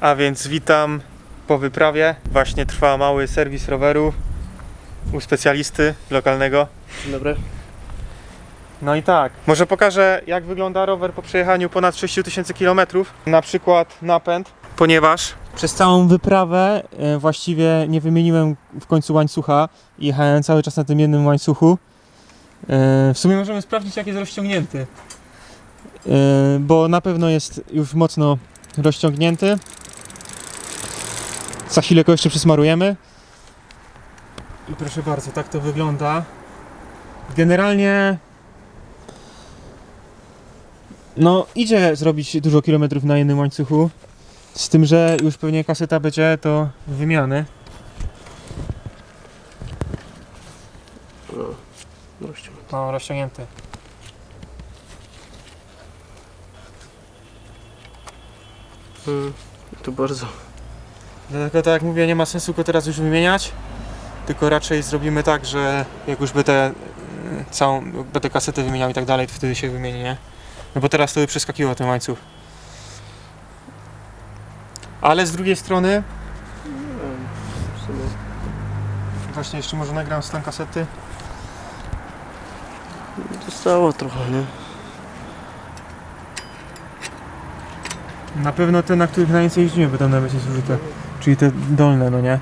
A więc witam po wyprawie. Właśnie trwa mały serwis roweru u specjalisty lokalnego. Dzień dobry. No i tak, może pokażę jak wygląda rower po przejechaniu ponad 6000 km. Na przykład napęd, ponieważ przez całą wyprawę e, właściwie nie wymieniłem w końcu łańcucha i jechałem cały czas na tym jednym łańcuchu. E, W sumie możemy sprawdzić jak jest rozciągnięty. E, Bo na pewno jest już mocno rozciągnięty. Za chwilę go jeszcze przysmarujemy. I proszę bardzo, tak to wygląda. Generalnie no, idzie zrobić dużo kilometrów na jednym łańcuchu. Z tym, że już pewnie kaseta będzie to wymiany. No. No, rozciągnięty. Mm, to bardzo. Dlatego tak jak mówię, nie ma sensu go teraz już wymieniać. Tylko raczej zrobimy tak, że jak już będę e, całą, będę kasetę wymieniał i tak dalej, to wtedy się wymieni, nie? No bo teraz to by przeskakiwał ten łańcuch. Ale z drugiej strony, właśnie jeszcze może nagram stan kasety. Zostało trochę, nie? Na pewno te, na których najwięcej jeździmy, będą najbardziej zużyte. Czyli te dolne, no nie?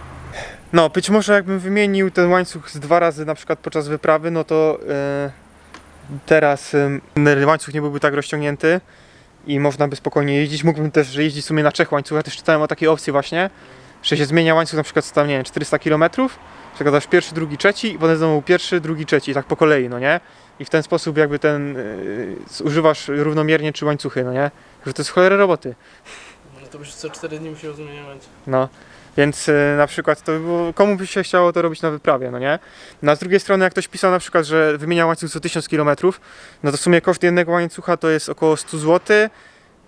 No, być może jakbym wymienił ten łańcuch z dwa razy na przykład podczas wyprawy, no to e, teraz ten łańcuch nie byłby tak rozciągnięty i można by spokojnie jeździć. Mógłbym też jeździć w sumie na trzech łańcuchach. Też czytałem o takiej opcji właśnie, że się zmienia łańcuch na przykład tam, nie wiem, 400 km, przekładasz pierwszy, drugi, trzeci i potem znowu pierwszy, drugi, trzeci, tak po kolei, no nie? I w ten sposób jakby ten, używasz równomiernie trzy łańcuchy, no nie? Że to jest cholery roboty. To byś co 4 dni musiał zmieniać. No, więc y, na przykład to by było, komu by się chciało to robić na wyprawie, no nie? No, a z drugiej strony, jak ktoś pisał na przykład, że wymienia łańcuch co 1000 km, no to w sumie koszt jednego łańcucha to jest około 100 zł,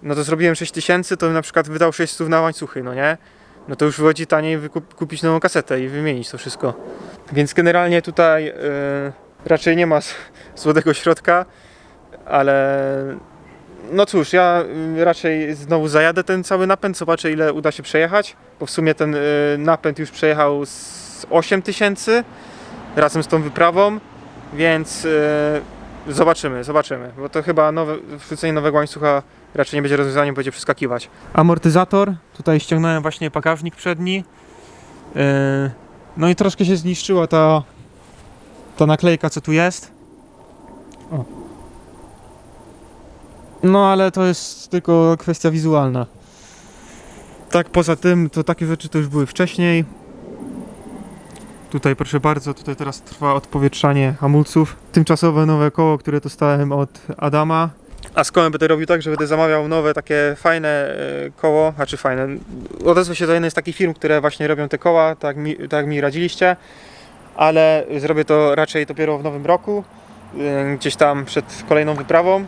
no to zrobiłem 6000, to bym na przykład wydał 600 na łańcuchy, no nie? No to już wychodzi taniej kupić nową kasetę i wymienić to wszystko. Więc generalnie tutaj y, raczej nie ma złotego środka, ale no cóż, ja y, raczej znowu zajadę ten cały napęd, zobaczę ile uda się przejechać, bo w sumie ten y, napęd już przejechał z 8 tysięcy razem z tą wyprawą, więc y, zobaczymy, zobaczymy, bo to chyba nowe, wrzucenie nowego łańcucha raczej nie będzie rozwiązaniem, będzie przeskakiwać. Amortyzator, tutaj ściągnąłem właśnie bagażnik przedni, no i troszkę się zniszczyła ta, ta naklejka co tu jest. O. No ale to jest tylko kwestia wizualna. Tak poza tym, to takie rzeczy to już były wcześniej. Tutaj proszę bardzo, tutaj teraz trwa odpowietrzanie hamulców. Tymczasowe nowe koło, które dostałem od Adama. A z kołem będę robił tak, że będę zamawiał nowe takie fajne e, koło, znaczy fajne. Odezwę się do jednej z takich firm, które właśnie robią te koła, tak mi, tak mi radziliście. Ale zrobię to raczej dopiero w nowym roku, e, gdzieś tam przed kolejną wyprawą.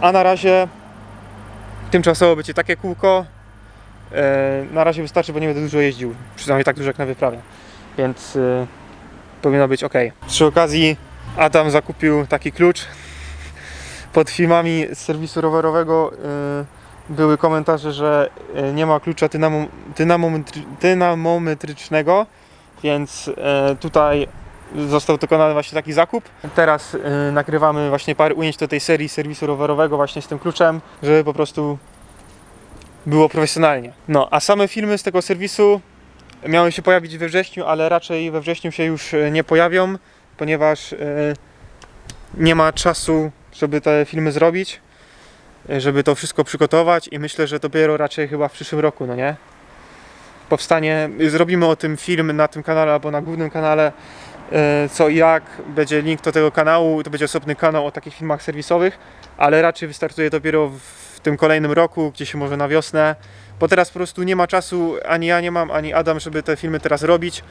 A na razie tymczasowo będzie takie kółko. E, na razie wystarczy, bo nie będę dużo jeździł. Przynajmniej tak dużo jak na wyprawie. Więc e, powinno być ok. Przy okazji Adam zakupił taki klucz. Pod filmami z serwisu rowerowego e, były komentarze, że nie ma klucza dynamo, dynamometry, dynamometrycznego. Więc tutaj został dokonany właśnie taki zakup. Teraz y, nagrywamy właśnie parę ujęć do tej serii serwisu rowerowego właśnie z tym kluczem, żeby po prostu było profesjonalnie. No, a same filmy z tego serwisu miały się pojawić we wrześniu, ale raczej we wrześniu się już y, nie pojawią, ponieważ y, nie ma czasu, żeby te filmy zrobić, y, żeby to wszystko przygotować i myślę, że dopiero raczej chyba w przyszłym roku, no nie? Powstanie, zrobimy o tym film na tym kanale albo na głównym kanale, co i jak, będzie link do tego kanału, to będzie osobny kanał o takich filmach serwisowych, ale raczej wystartuje dopiero w, tym kolejnym roku, gdzieś może na wiosnę, bo teraz po prostu nie ma czasu, ani ja nie mam, ani Adam, żeby te filmy teraz robić,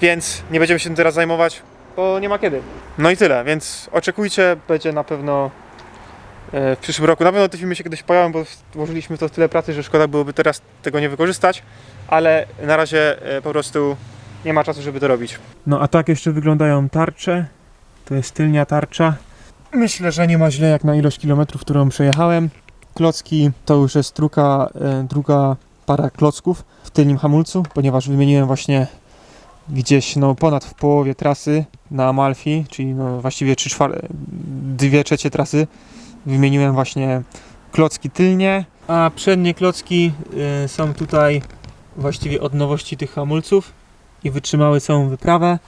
więc nie będziemy się tym teraz zajmować, bo nie ma kiedy. No i tyle, więc oczekujcie, będzie na pewno e, w przyszłym roku. Na pewno te filmy się kiedyś pojawią, bo włożyliśmy to tyle pracy, że szkoda byłoby teraz tego nie wykorzystać, ale na razie e, po prostu nie ma czasu, żeby to robić. No a tak jeszcze wyglądają tarcze. To jest tylnia tarcza. Myślę, że nie ma źle jak na ilość kilometrów, którą przejechałem. Klocki to już jest druga, e, druga parę klocków w tylnym hamulcu, ponieważ wymieniłem właśnie gdzieś no, ponad w połowie trasy na Amalfi, czyli no, właściwie 3 czwarte, 2 trzecie trasy wymieniłem właśnie klocki tylnie, a przednie klocki y, są tutaj właściwie od nowości tych hamulców i wytrzymały całą wyprawę.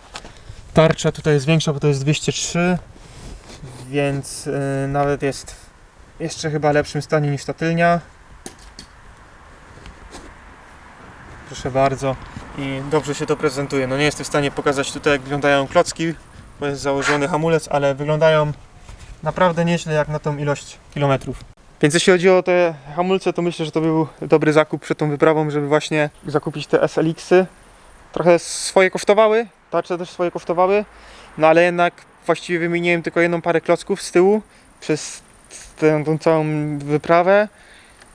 Tarcza tutaj jest większa, bo to jest 203, więc y, nawet jest w jeszcze chyba lepszym stanie niż ta tylnia. Proszę bardzo. I dobrze się to prezentuje. No nie jestem w stanie pokazać tutaj jak wyglądają klocki, bo jest założony hamulec, ale wyglądają naprawdę nieźle jak na tą ilość kilometrów. Więc jeśli chodzi o te hamulce, to myślę, że to był dobry zakup przed tą wyprawą, żeby właśnie zakupić te SLX-y. Trochę swoje kosztowały, tarcze też swoje kosztowały, no ale jednak właściwie wymieniłem tylko jedną parę klocków z tyłu przez tę, tą całą wyprawę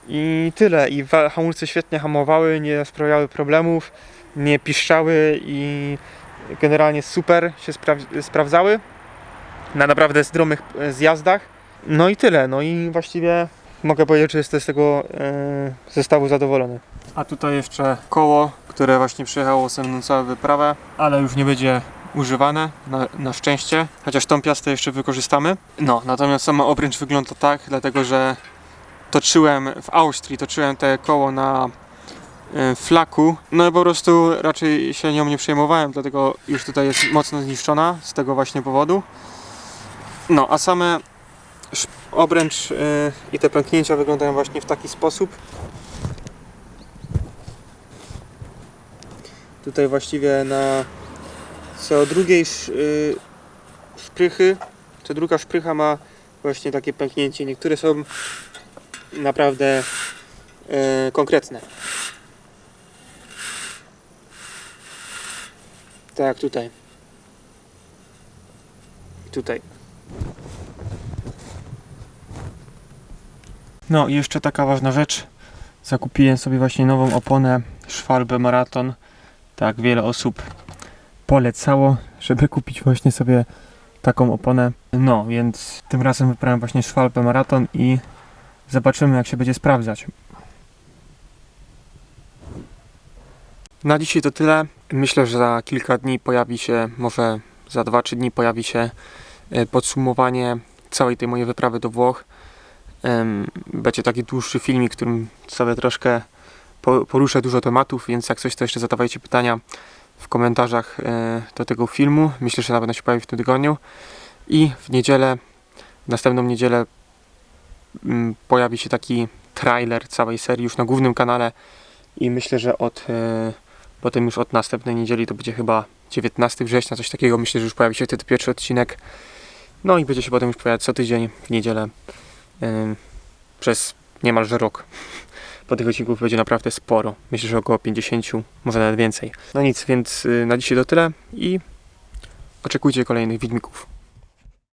i tyle. I hamulce świetnie hamowały, nie sprawiały problemów, nie piszczały i generalnie super się spra- sprawdzały na naprawdę zdromych e, zjazdach. No i tyle. No i właściwie mogę powiedzieć, że jestem z tego e, zestawu zadowolony. A tutaj jeszcze koło, które właśnie przyjechało ze całą wyprawę, ale już nie będzie używane, na, na szczęście, chociaż tą piastę jeszcze wykorzystamy. No, natomiast sama obręcz wygląda tak, dlatego że toczyłem w Austrii, toczyłem te koło na e, flaku, no i po prostu raczej się nią nie przejmowałem, dlatego już tutaj jest mocno zniszczona z tego właśnie powodu. No, a same obręcz e, i te pęknięcia wyglądają właśnie w taki sposób. Tutaj właściwie na co drugiej y, szprychy, co druga szprycha ma właśnie takie pęknięcie. Niektóre są naprawdę y, konkretne. Tak tutaj. Tutaj. No i jeszcze taka ważna rzecz. Zakupiłem sobie właśnie nową oponę Schwalbe Marathon. Tak wiele osób polecało, żeby kupić właśnie sobie taką oponę. No, więc tym razem wybrałem właśnie Schwalbe Marathon i zobaczymy jak się będzie sprawdzać. Na dzisiaj to tyle. Myślę, że za kilka dni pojawi się, może za 2-3 dni pojawi się e, podsumowanie całej tej mojej wyprawy do Włoch. Będzie taki dłuższy filmik, którym sobie troszkę po- poruszę dużo tematów, więc jak coś to jeszcze zadawajcie pytania w komentarzach e, do tego filmu. Myślę, że na pewno się pojawi w tym tygodniu. I w niedzielę, w następną niedzielę mm, pojawi się taki trailer całej serii już na głównym kanale i myślę, że od e, potem już od następnej niedzieli to będzie chyba 19 września, coś takiego. Myślę, że już pojawi się wtedy pierwszy odcinek. No i będzie się potem już pojawiać co tydzień w niedzielę przez niemalże rok. Bo tych odcinków będzie naprawdę sporo. Myślę, że około 50, może nawet więcej. No nic, więc y, na dzisiaj to tyle i oczekujcie kolejnych filmików.